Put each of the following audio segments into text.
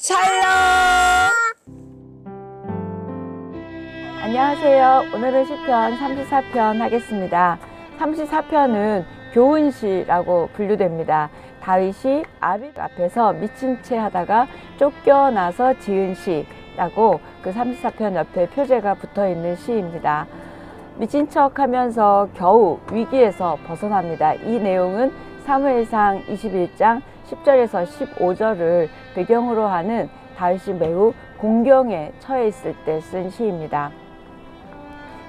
샬롬! 안녕하세요. 오늘은 시편 34편 하겠습니다. 34편은 교훈시라고 분류됩니다. 다윗이 아비 앞에서 미친 채 하다가 쫓겨나서 지은 시라고 그 34편 옆에 표제가 붙어 있는 시입니다. 미친 척 하면서 겨우 위기에서 벗어납니다. 이 내용은 사무엘상 21장 10절에서 15절을 배경으로 하는 다윗이 매우 공경에 처해 있을 때 쓴 시입니다.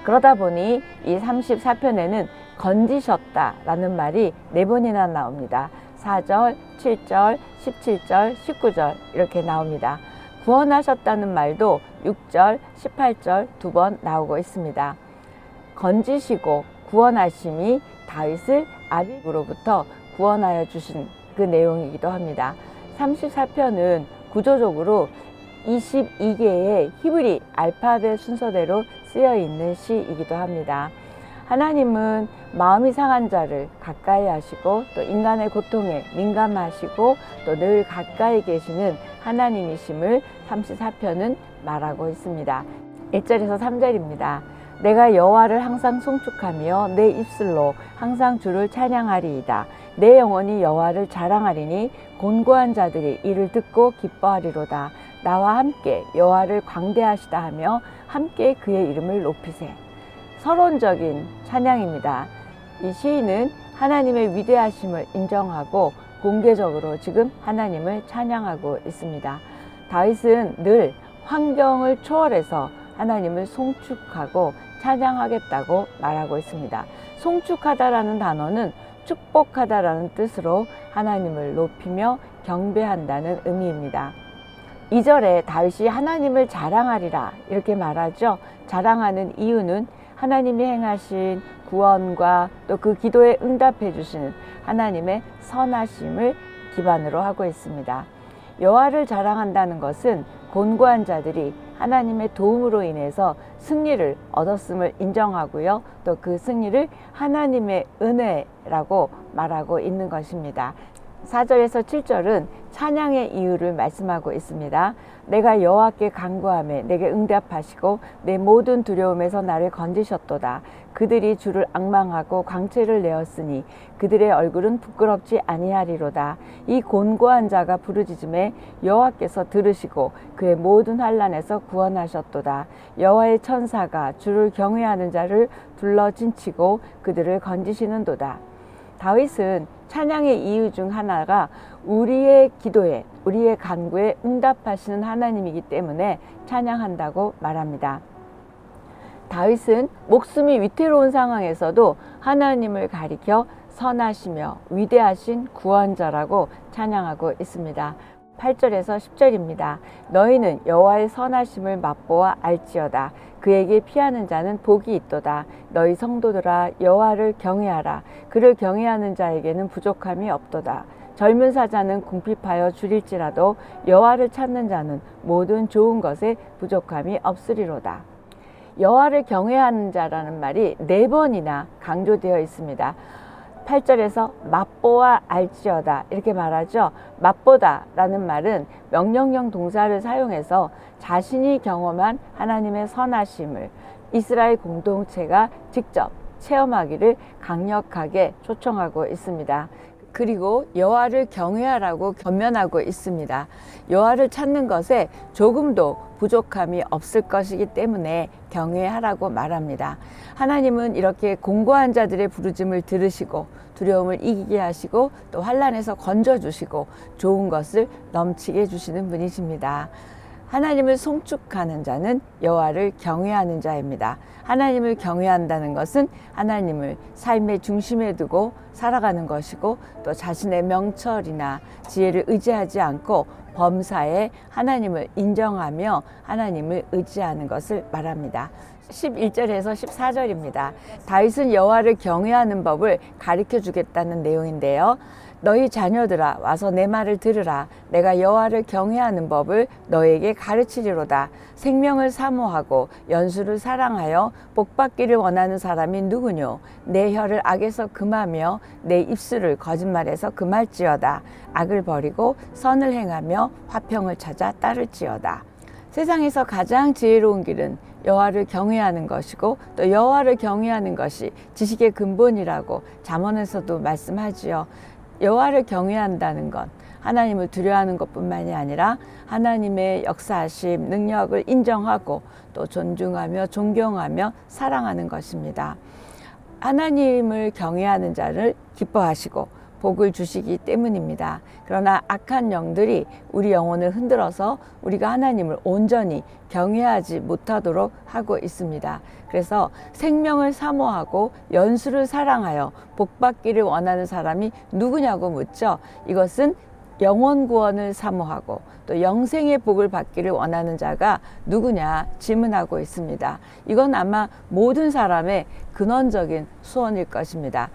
그러다 보니 이 34편에는 건지셨다라는 말이 네 번이나 나옵니다. 4절, 7절, 17절, 19절 이렇게 나옵니다. 구원하셨다는 말도 6절, 18절 두 번 나오고 있습니다. 건지시고 구원하심이 다윗을 아비로부터 구원하여 주신 그 내용이기도 합니다. 34편은 구조적으로 22개의 히브리 알파벳 순서대로 쓰여 있는 시이기도 합니다. 하나님은 마음이 상한 자를 가까이 하시고 또 인간의 고통에 민감하시고 또 늘 가까이 계시는 하나님이심을 34편은 말하고 있습니다. 1절에서 3절입니다. 내가 여호와를 항상 송축하며 내 입술로 항상 주를 찬양하리이다. 내 영혼이 여호와를 자랑하리니 곤고한 자들이 이를 듣고 기뻐하리로다. 나와 함께 여호와를 광대하시다 하며 함께 그의 이름을 높이세. 서론적인 찬양입니다. 이 시인은 하나님의 위대하심을 인정하고 공개적으로 지금 하나님을 찬양하고 있습니다. 다윗은 늘 환경을 초월해서 하나님을 송축하고 찬양하겠다고 말하고 있습니다. 송축하다라는 단어는 축복하다라는 뜻으로 하나님을 높이며 경배한다는 의미입니다. 2절에 다윗이 하나님을 자랑하리라 이렇게 말하죠. 자랑하는 이유는 하나님이 행하신 구원과 또 그 기도에 응답해 주시는 하나님의 선하심을 기반으로 하고 있습니다. 여호와를 자랑한다는 것은 곤고한 자들이 하나님의 도움으로 인해서 승리를 얻었음을 인정하고요. 또 그 승리를 하나님의 은혜라고 말하고 있는 것입니다. 4절에서 7절은 찬양의 이유를 말씀하고 있습니다. 내가 여호와께 간구함에 내게 응답하시고 내 모든 두려움에서 나를 건지셨도다. 그들이 주를 악망하고 광채를 내었으니 그들의 얼굴은 부끄럽지 아니하리로다. 이 곤고한 자가 부르짖음에 여호와께서 들으시고 그의 모든 환란에서 구원하셨도다. 여호와의 천사가 주를 경외하는 자를 둘러 진치고 그들을 건지시는도다. 다윗은 찬양의 이유 중 하나가 우리의 기도에 우리의 간구에 응답하시는 하나님이기 때문에 찬양한다고 말합니다. 다윗은 목숨이 위태로운 상황에서도 하나님을 가리켜 선하시며 위대하신 구원자라고 찬양하고 있습니다. 8절에서 10절입니다. 너희는 여호와의 선하심을 맛보아 알지어다. 그에게 피하는 자는 복이 있도다. 너희 성도들아 여호와를 경외하라. 그를 경외하는 자에게는 부족함이 없도다. 젊은 사자는 궁핍하여 줄일지라도 여호와를 찾는 자는 모든 좋은 것에 부족함이 없으리로다. 여호와를 경외하는 자라는 말이 네 번이나 강조되어 있습니다. 8절에서 맛보아 알지어다 이렇게 말하죠. 맛보다라는 말은 명령형 동사를 사용해서 자신이 경험한 하나님의 선하심을 이스라엘 공동체가 직접 체험하기를 강력하게 초청하고 있습니다. 그리고 여호와를 경외하라고 견면하고 있습니다. 여호와를 찾는 것에 조금도 부족함이 없을 것이기 때문에 경외하라고 말합니다. 하나님은 이렇게 공고한 자들의 부르짐을 들으시고 두려움을 이기게 하시고 또 환란에서 건져 주시고 좋은 것을 넘치게 해주시는 분이십니다. 하나님을 송축하는 자는 여호와를 경외하는 자입니다. 하나님을 경외한다는 것은 하나님을 삶의 중심에 두고 살아가는 것이고 또 자신의 명철이나 지혜를 의지하지 않고 범사에 하나님을 인정하며 하나님을 의지하는 것을 말합니다. 11절에서 14절입니다. 다윗은 여호와를 경외하는 법을 가르쳐 주겠다는 내용인데요. 너희 자녀들아 와서 내 말을 들으라. 내가 여호와를 경외하는 법을 너에게 가르치리로다. 생명을 사모하고 연수를 사랑하여 복 받기를 원하는 사람이 누구뇨? 내 혀를 악에서 금하며 내 입술을 거짓말에서 금할지어다. 악을 버리고 선을 행하며 화평을 찾아 따를지어다. 세상에서 가장 지혜로운 길은 여호와를 경외하는 것이고 또 여호와를 경외하는 것이 지식의 근본이라고 잠언에서도 말씀하지요. 여호와를 경외한다는 것 하나님을 두려워하는 것뿐만이 아니라 하나님의 역사하심 능력을 인정하고 또 존중하며 존경하며 사랑하는 것입니다. 하나님을 경외하는 자를 기뻐하시고 복을 주시기 때문입니다. 그러나 악한 영들이 우리 영혼을 흔들어서 우리가 하나님을 온전히 경외하지 못하도록 하고 있습니다. 그래서 생명을 사모하고 연수를 사랑하여 복받기를 원하는 사람이 누구냐고 묻죠. 이것은 영원 구원을 사모하고 또 영생의 복을 받기를 원하는 자가 누구냐 질문하고 있습니다. 이건 아마 모든 사람의 근원적인 소원일 것입니다.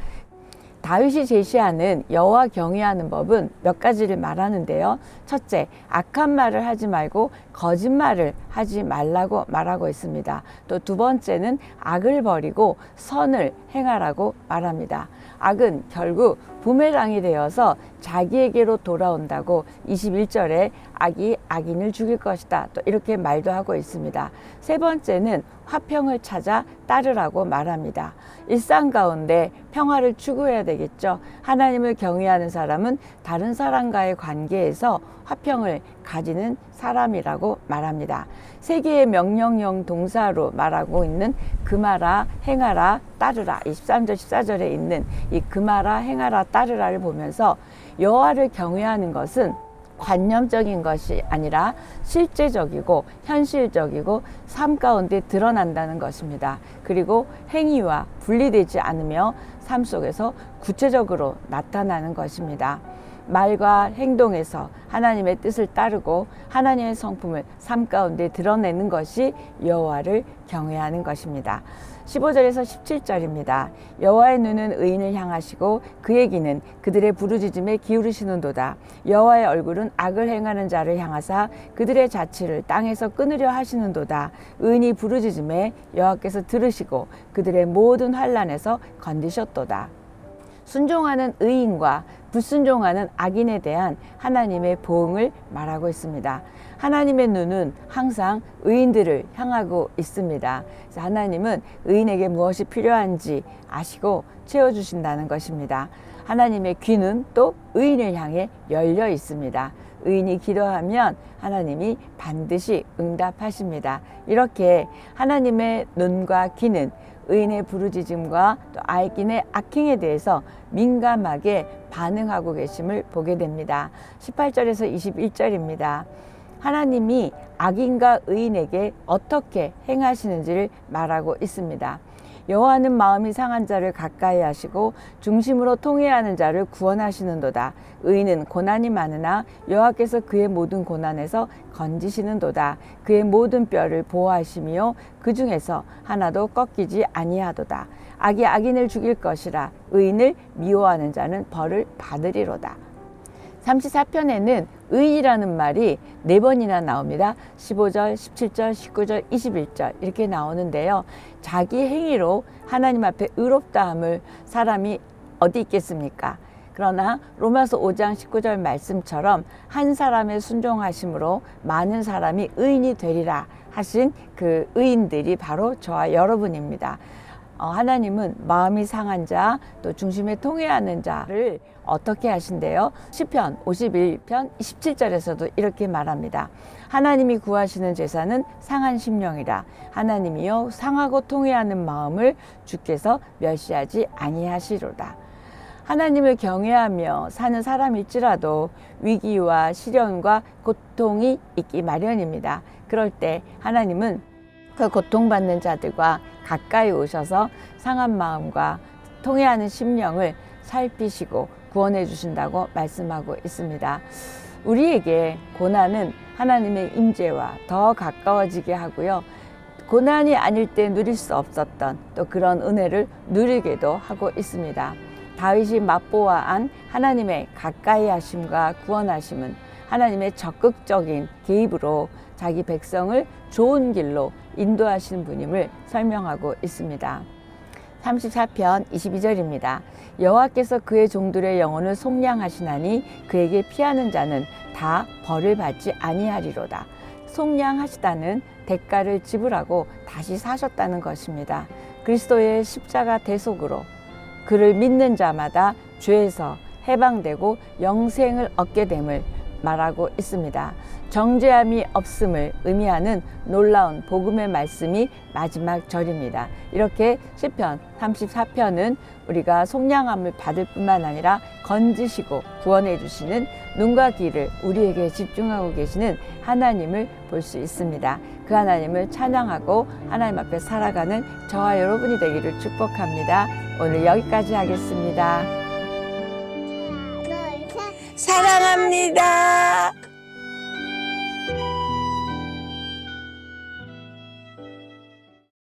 다윗이 제시하는 여호와 경외하는 법은 몇 가지를 말하는데요. 첫째, 악한 말을 하지 말고 거짓말을 하지 말라고 말하고 있습니다. 또 두 번째는 악을 버리고 선을 행하라고 말합니다. 악은 결국 부메랑이 되어서 자기에게로 돌아온다고 21절에 악이 악인을 죽일 것이다. 또 이렇게 말도 하고 있습니다. 세 번째는 화평을 찾아 따르라고 말합니다. 일상 가운데 평화를 추구해야 되겠죠. 하나님을 경외하는 사람은 다른 사람과의 관계에서 화평을 가지는 사람이라고 말합니다. 세 개의 명령형 동사로 말하고 있는 금하라, 행하라, 따르라. 23절, 14절에 있는 이 금하라, 행하라, 따르라를 보면서 여호와를 경외하는 것은 관념적인 것이 아니라 실제적이고 현실적이고 삶 가운데 드러난다는 것입니다. 그리고 행위와 분리되지 않으며 삶 속에서 구체적으로 나타나는 것입니다. 말과 행동에서 하나님의 뜻을 따르고 하나님의 성품을 삶 가운데 드러내는 것이 여호와를 경외하는 것입니다. 15절에서 17절입니다. 여호와의 눈은 의인을 향하시고 그의 귀는 그들의 부르짖음에 기울이시는도다. 여호와의 얼굴은 악을 행하는 자를 향하사 그들의 자취를 땅에서 끊으려 하시는도다. 의인이 부르짖음에 여호와께서 들으시고 그들의 모든 환란에서 건디셨도다. 순종하는 의인과 불순종하는 악인에 대한 하나님의 보응을 말하고 있습니다. 하나님의 눈은 항상 의인들을 향하고 있습니다. 그래서 하나님은 의인에게 무엇이 필요한지 아시고 채워주신다는 것입니다. 하나님의 귀는 또 의인을 향해 열려 있습니다. 의인이 기도하면 하나님이 반드시 응답하십니다. 이렇게 하나님의 눈과 귀는 의인의 부르짖음과 또 악인의 악행에 대해서 민감하게 반응하고 계심을 보게 됩니다. 18절에서 21절입니다. 하나님이 악인과 의인에게 어떻게 행하시는지를 말하고 있습니다. 여호와는 마음이 상한 자를 가까이 하시고 중심으로 통해하는 자를 구원하시는도다. 의인은 고난이 많으나 여호와께서 그의 모든 고난에서 건지시는도다. 그의 모든 뼈를 보호하시며 그 중에서 하나도 꺾이지 아니하도다. 악이 악인을 죽일 것이라 의인을 미워하는 자는 벌을 받으리로다. 34편에는 의이라는 말이 네 번이나 나옵니다. 15절, 17절, 19절, 21절 이렇게 나오는데요. 자기 행위로 하나님 앞에 의롭다함을 사람이 어디 있겠습니까? 그러나 로마서 5장 19절 말씀처럼 한 사람의 순종하심으로 많은 사람이 의인이 되리라 하신 그 의인들이 바로 저와 여러분입니다. 어, 하나님은 마음이 상한 자, 또 중심에 통해하는 자를 어떻게 하신대요? 시편 51편 17절에서도 이렇게 말합니다. 하나님이 구하시는 제사는 상한 심령이라. 하나님이여 상하고 통해하는 마음을 주께서 멸시하지 아니하시로다. 하나님을 경외하며 사는 사람일지라도 위기와 시련과 고통이 있기 마련입니다. 그럴 때 하나님은 그 고통받는 자들과 가까이 오셔서 상한 마음과 통해하는 심령을 살피시고 구원해 주신다고 말씀하고 있습니다. 우리에게 고난은 하나님의 임재와 더 가까워지게 하고요. 고난이 아닐 때 누릴 수 없었던 또 그런 은혜를 누리게도 하고 있습니다. 다윗이 맛보아한 하나님의 가까이 하심과 구원하심은 하나님의 적극적인 개입으로 자기 백성을 좋은 길로 인도하시는 분임을 설명하고 있습니다. 34편 22절입니다. 여호와께서 그의 종들의 영혼을 속량하시나니 그에게 피하는 자는 다 벌을 받지 아니하리로다. 속량하시다는 대가를 지불하고 다시 사셨다는 것입니다. 그리스도의 십자가 대속으로 그를 믿는 자마다 죄에서 해방되고 영생을 얻게 됨을 말하고 있습니다. 정죄함이 없음을 의미하는 놀라운 복음의 말씀이 마지막 절입니다. 이렇게 시편 34편은 우리가 속량함을 받을 뿐만 아니라 건지시고 구원해 주시는 눈과 귀를 우리에게 집중하고 계시는 하나님을 볼 수 있습니다. 그 하나님을 찬양하고 하나님 앞에 살아가는 저와 여러분이 되기를 축복합니다. 오늘 여기까지 하겠습니다. 사랑합니다.